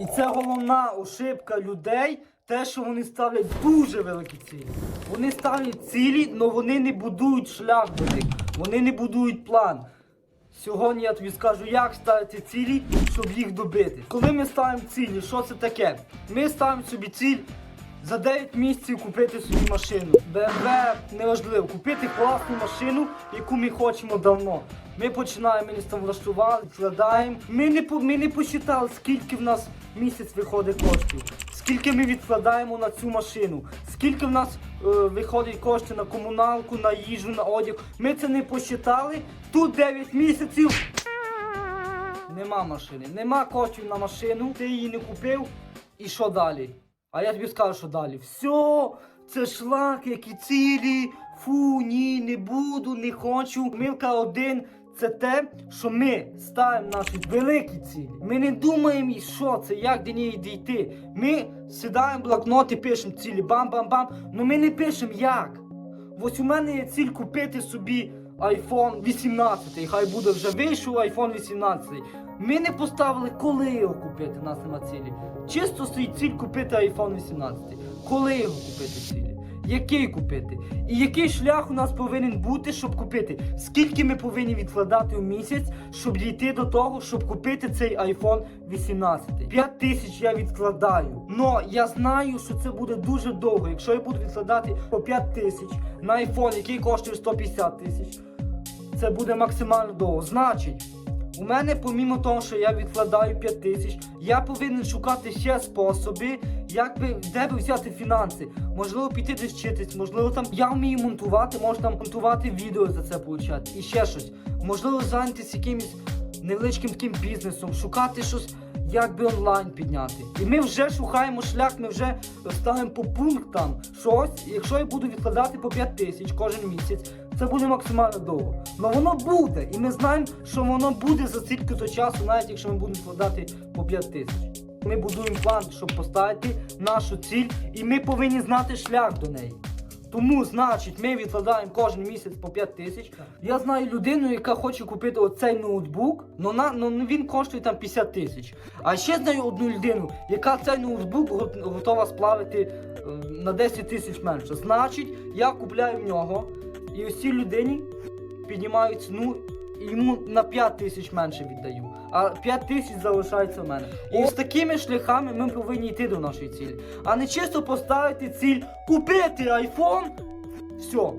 І це головна ошибка людей, те, що вони ставлять дуже великі цілі. Вони ставлять цілі, але вони не будують шлях до них, вони не будують план. Сьогодні я тобі скажу, як ставити цілі, щоб їх добити. Коли ми ставимо цілі, що це таке? Ми ставимо собі ціль за 9 місяців купити собі машину. BMW неважливо, купити класну машину, яку ми хочемо давно. Ми починаємо, ми там влаштували, вкладаємо. Ми не, ми не посчитали, скільки в нас місяць виходить коштів, скільки ми відкладаємо на цю машину, скільки в нас е, виходить кошти на комуналку, на їжу, на одяг. Ми це не посчитали. Тут 9 місяців. Нема машини, нема коштів на машину, ти її не купив. І що далі? А я тобі скажу, що далі. Все, це шлак, які цілі. Фу, ні, не буду, не хочу. Милка один. Це те, що ми ставимо наші великі цілі. Ми не думаємо, що це, як до неї дійти. Ми сідаємо в блокнот і пишемо цілі бам-бам-бам. але ми не пишемо як. Ось у мене є ціль купити собі iPhone 18, хай буде вже вийшов iPhone 18. Ми не поставили, коли його купити, нас нема цілі. Чисто стоїть ціль купити iPhone 18. Коли його купити цілі? Який купити? І який шлях у нас повинен бути, щоб купити? Скільки ми повинні відкладати у місяць, щоб дійти до того, щоб купити цей iPhone 18? 5 тисяч я відкладаю. Но я знаю, що це буде дуже довго. Якщо я буду відкладати по 5 тисяч на iPhone, який коштує 150 тисяч, це буде максимально довго. Значить, у мене, помімо того, що я відкладаю 5 тисяч, я повинен шукати ще способи, як би, де би взяти фінанси. Можливо, піти десь вчитись, можливо, там я вмію монтувати, можу там монтувати відео за це получати. І ще щось. Можливо, зайнятися якимось невеличким таким бізнесом, шукати щось, як би онлайн підняти. І ми вже шукаємо шлях, ми вже ставимо по пунктам щось. Якщо я буду відкладати по 5 тисяч кожен місяць, це буде максимально довго. Але воно буде, і ми знаємо, що воно буде за стільки то часу, навіть якщо ми будемо вкладати по 5 тисяч. Ми будуємо план, щоб поставити нашу ціль, і ми повинні знати шлях до неї. Тому, значить, ми відкладаємо кожен місяць по 5 тисяч. Я знаю людину, яка хоче купити оцей ноутбук, но на, но він коштує там 50 тисяч. А ще знаю одну людину, яка цей ноутбук готова сплавити е, на 10 тисяч менше. Значить, я купляю в нього, і ось цій людині піднімаю ціну, і йому на 5 тисяч менше віддаю. А 5 тисяч залишається в мене. І з такими шляхами ми повинні йти до нашої цілі. А не чисто поставити ціль купити iPhone. Все,